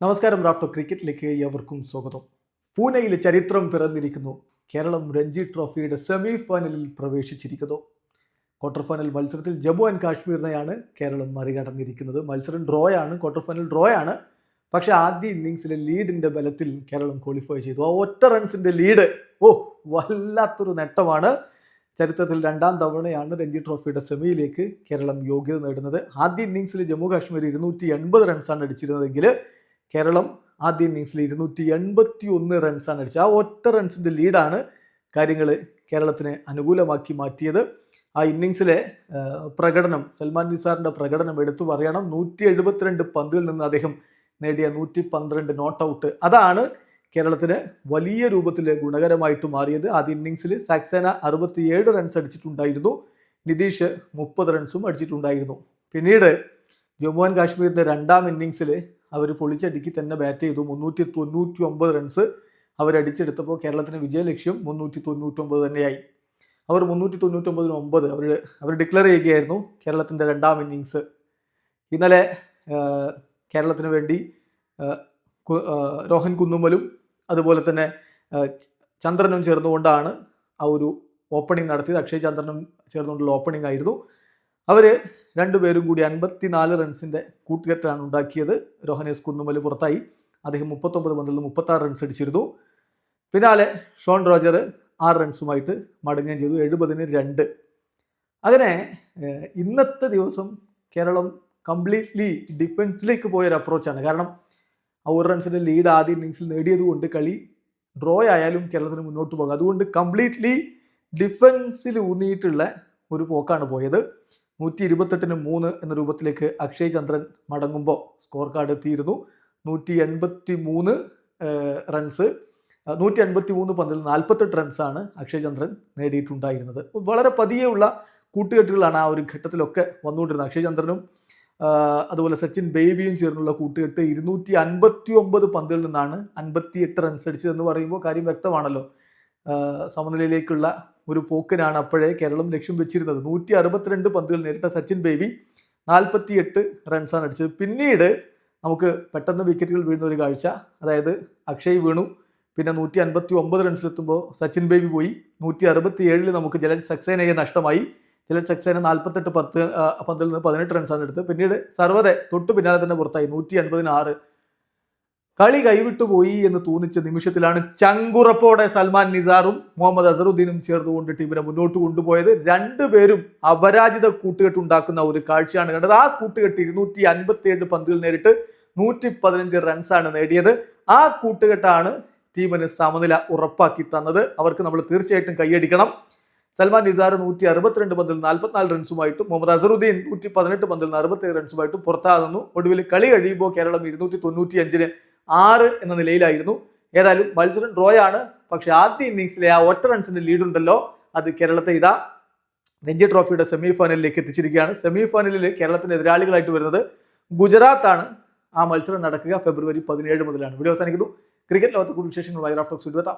നമസ്കാരം റാഫ്റ്റോ ക്രിക്കറ്റിലേക്ക് എവർക്കും സ്വാഗതം. പൂനെയിൽ ചരിത്രം പിറന്നിരിക്കുന്നു. കേരളം രഞ്ജി ട്രോഫിയുടെ സെമി ഫൈനലിൽ പ്രവേശിച്ചിരിക്കുന്നു. ക്വാർട്ടർ ഫൈനൽ മത്സരത്തിൽ ജമ്മു ആൻഡ് കാശ്മീരിനെയാണ് കേരളം മറികടന്നിരിക്കുന്നത്. മത്സരം ഡ്രോയാണ് ക്വാർട്ടർ ഫൈനൽ ഡ്രോയാണ് പക്ഷേ ആദ്യ ഇന്നിങ്സിലെ ലീഡിന്റെ ബലത്തിൽ കേരളം ക്വാളിഫൈ ചെയ്തു. ആ ഒറ്റ റൺസിന്റെ ലീഡ് ഓ വല്ലാത്തൊരു നേട്ടമാണ്. ചരിത്രത്തിൽ രണ്ടാം തവണയാണ് രഞ്ജി ട്രോഫിയുടെ സെമിയിലേക്ക് കേരളം യോഗ്യത നേടുന്നത്. ആദ്യ ഇന്നിങ്സിൽ ജമ്മു കാശ്മീർ ഇരുന്നൂറ്റി എൺപത് റൺസാണ് അടിച്ചിരുന്നതെങ്കിൽ കേരളം ആദ്യ ഇന്നിങ്സിൽ ഇരുന്നൂറ്റി എൺപത്തി ഒന്ന് റൺസാണ് അടിച്ചത്. ആ ഒറ്റ റൺസിന്റെ ലീഡാണ് കാര്യങ്ങൾ കേരളത്തിന് അനുകൂലമാക്കി മാറ്റിയത്. ആ ഇന്നിങ്സിലെ പ്രകടനം സൽമാൻ നിസാറിന്റെ പ്രകടനം എടുത്തു പറയണം. നൂറ്റി എഴുപത്തിരണ്ട് പന്തുകളിൽ നിന്ന് അദ്ദേഹം നേടിയ നൂറ്റി പന്ത്രണ്ട് നോട്ട് ഔട്ട് അതാണ് കേരളത്തിന് വലിയ രൂപത്തിൽ ഗുണകരമായിട്ട് മാറിയത്. ആദ്യ ഇന്നിങ്സിൽ സാക്സേന അറുപത്തിയേഴ് റൺസ് അടിച്ചിട്ടുണ്ടായിരുന്നു. നിതീഷ് മുപ്പത് റൺസും അടിച്ചിട്ടുണ്ടായിരുന്നു. പിന്നീട് ജമ്മു ആൻഡ് കാശ്മീരിന്റെ രണ്ടാം ഇന്നിങ്സിൽ അവർ പൊളിച്ചടിക്കി തന്നെ ബാറ്റ് ചെയ്തു. മുന്നൂറ്റി തൊണ്ണൂറ്റി ഒമ്പത് റൺസ് അവരടിച്ചെടുത്തപ്പോൾ കേരളത്തിന് വിജയലക്ഷ്യം മുന്നൂറ്റി തൊണ്ണൂറ്റൊമ്പത് തന്നെയായി. അവർ മുന്നൂറ്റി തൊണ്ണൂറ്റൊമ്പതിന് ഒമ്പത് അവർ അവർ ഡിക്ലെയർ ചെയ്യുകയായിരുന്നു കേരളത്തിന്റെ രണ്ടാം ഇന്നിങ്സ് ഇന്നലെ കേരളത്തിന് വേണ്ടി രോഹൻ കുന്നുമ്മലും അതുപോലെ തന്നെ ചന്ദ്രനും ചേർന്നുകൊണ്ടാണ് ആ ഒരു ഓപ്പണിംഗ് നടത്തിയത്. അക്ഷയ് ചന്ദ്രനും ചേർന്നുകൊണ്ടുള്ള ഓപ്പണിംഗ് ആയിരുന്നു. അവർ രണ്ടുപേരും കൂടി അൻപത്തിനാല് റൺസിന്റെ കൂട്ടുകെട്ടാണ് ഉണ്ടാക്കിയത്. രോഹനേസ് കുന്നുമൽ പുറത്തായി. അദ്ദേഹം മുപ്പത്തൊമ്പത് പന്തിൽ മുപ്പത്താറ് റൺസ് അടിച്ചിരുന്നു. പിന്നാലെ ഷോൺ റോജർ ആറ് റൺസുമായിട്ട് മടങ്ങുകയും ചെയ്തു. എഴുപതിന് രണ്ട്. അങ്ങനെ ഇന്നത്തെ ദിവസം കേരളം കംപ്ലീറ്റ്ലി ഡിഫൻസിലേക്ക് പോയൊരു അപ്രോച്ചാണ് കാരണം ഒരു റൺസിന്റെ ലീഡ് ആദ്യ ഇന്നിങ്സിൽ നേടിയതുകൊണ്ട് കളി ഡ്രോ ആയാലും കേരളത്തിന് മുന്നോട്ട് പോകും. അതുകൊണ്ട് കംപ്ലീറ്റ്ലി ഡിഫൻസിൽ ഊന്നിയിട്ടുള്ള ഒരു പോക്കാണ് പോയത്. നൂറ്റി ഇരുപത്തെട്ടിന് മൂന്ന് എന്ന രൂപത്തിലേക്ക് അക്ഷയ് ചന്ദ്രൻ മടങ്ങുമ്പോൾ സ്കോർ കാർഡ് എത്തിയിരുന്നു. നൂറ്റി എൺപത്തി മൂന്ന് റൺസ് നൂറ്റി എൺപത്തി മൂന്ന് പന്തിൽ നാൽപ്പത്തെട്ട് റൺസാണ് അക്ഷയ് ചന്ദ്രൻ നേടിയിട്ടുണ്ടായിരുന്നത്. വളരെ പതിയെയുള്ള കൂട്ടുകെട്ടുകളാണ് ആ ഒരു ഘട്ടത്തിലൊക്കെ വന്നുകൊണ്ടിരുന്നത്. അക്ഷയ് ചന്ദ്രനും അതുപോലെ സച്ചിൻ ബേബിയും ചേർന്നുള്ള കൂട്ടുകെട്ട് ഇരുന്നൂറ്റി അൻപത്തി ഒമ്പത് പന്തിൽ നിന്നാണ് അൻപത്തി എട്ട് റൺസ് അടിച്ചതെന്ന് പറയുമ്പോൾ കാര്യം വ്യക്തമാണല്ലോ. സമനിലയിലേക്കുള്ള ഒരു പോക്കിനാണ് അപ്പോഴേ കേരളം ലക്ഷ്യം വെച്ചിരുന്നത്. നൂറ്റി അറുപത്തിരണ്ട് പന്തുകൾ നേരിട്ട സച്ചിൻ ബേബി നാൽപ്പത്തി എട്ട് റൺസാണ് അടിച്ചത്. പിന്നീട് നമുക്ക് പെട്ടെന്ന് വിക്കറ്റുകൾ വീഴുന്ന ഒരു കാഴ്ച. അതായത് അക്ഷയ് വീണു. പിന്നെ നൂറ്റി അൻപത്തി ഒമ്പത് റൺസിലെത്തുമ്പോൾ സച്ചിൻ ബേബി പോയി. നൂറ്റി അറുപത്തി ഏഴിൽ നമുക്ക് ജലജ് സക്സേനയെ നഷ്ടമായി. ജലജ് സക്സേന നാൽപ്പത്തെട്ട് പത്ത് പന്തിൽ നിന്ന് പതിനെട്ട് റൺസാണ് എടുത്തത്. പിന്നീട് സർവതെ തൊട്ട് പിന്നാലെ തന്നെ പുറത്തായി. നൂറ്റി അൻപതിന് കളി കൈവിട്ടു പോയി എന്ന് തോന്നിച്ച നിമിഷത്തിലാണ് ചങ്കുറപ്പോടെ സൽമാൻ നിസാറും മുഹമ്മദ് അസറുദ്ദീനും ചേർന്നുകൊണ്ട് ടീമിനെ മുന്നോട്ട് കൊണ്ടുപോയത്. രണ്ടുപേരും അപരാജിത കൂട്ടുകെട്ട് ഉണ്ടാക്കുന്ന ഒരു കാഴ്ചയാണ് കണ്ടത്. ആ കൂട്ടുകെട്ട് ഇരുന്നൂറ്റി അൻപത്തി ഏഴ് പന്തുകൾ നേരിട്ട് നൂറ്റി പതിനഞ്ച് റൺസാണ് നേടിയത്. ആ കൂട്ടുകെട്ടാണ് ടീമിന് സമനില ഉറപ്പാക്കി തന്നത്. അവർക്ക് നമ്മൾ തീർച്ചയായിട്ടും കൈയടിക്കണം. സൽമാൻ നിസാർ നൂറ്റി അറുപത്തിരണ്ട് പന്തിൽ നാൽപ്പത്തിനാല് റൺസുമായിട്ടും മുഹമ്മദ് അസറുദ്ദീൻ നൂറ്റി പതിനെട്ട് പന്തിൽ അറുപത്തേഴ് റൺസുമായിട്ടും പുറത്താകുന്നു. ഒടുവിൽ കളി കഴിയുമ്പോൾ കേരളം ഇരുന്നൂറ്റി തൊണ്ണൂറ്റി അഞ്ചിന് ആറ് എന്ന നിലയിലായിരുന്നു. ഏതായാലും മത്സരം ഡ്രോയാണ് പക്ഷെ ആദ്യ ഇന്നിങ്സിലെ ആ ഒറ്റ റൺസിന്റെ ലീഡ് ഉണ്ടല്ലോ. അത് കേരളത്തെ ഇതാ രഞ്ജി ട്രോഫിയുടെ സെമി ഫൈനലിലേക്ക് എത്തിച്ചിരിക്കുകയാണ്. സെമി ഫൈനലിൽ കേരളത്തിന്റെ എതിരാളികളായിട്ട് വരുന്നത് ഗുജറാത്താണ്. ആ മത്സരം നടക്കുക ഫെബ്രുവരി പതിനേഴ് മുതലാണ്. വീഡിയോ അവസാനിക്കുന്നു. ക്രിക്കറ്റ് ലോകത്തെ കൂടുതൽ വിശേഷങ്ങൾ വൈറാഫ്റ്റോക്സ് ഇരുപത്താം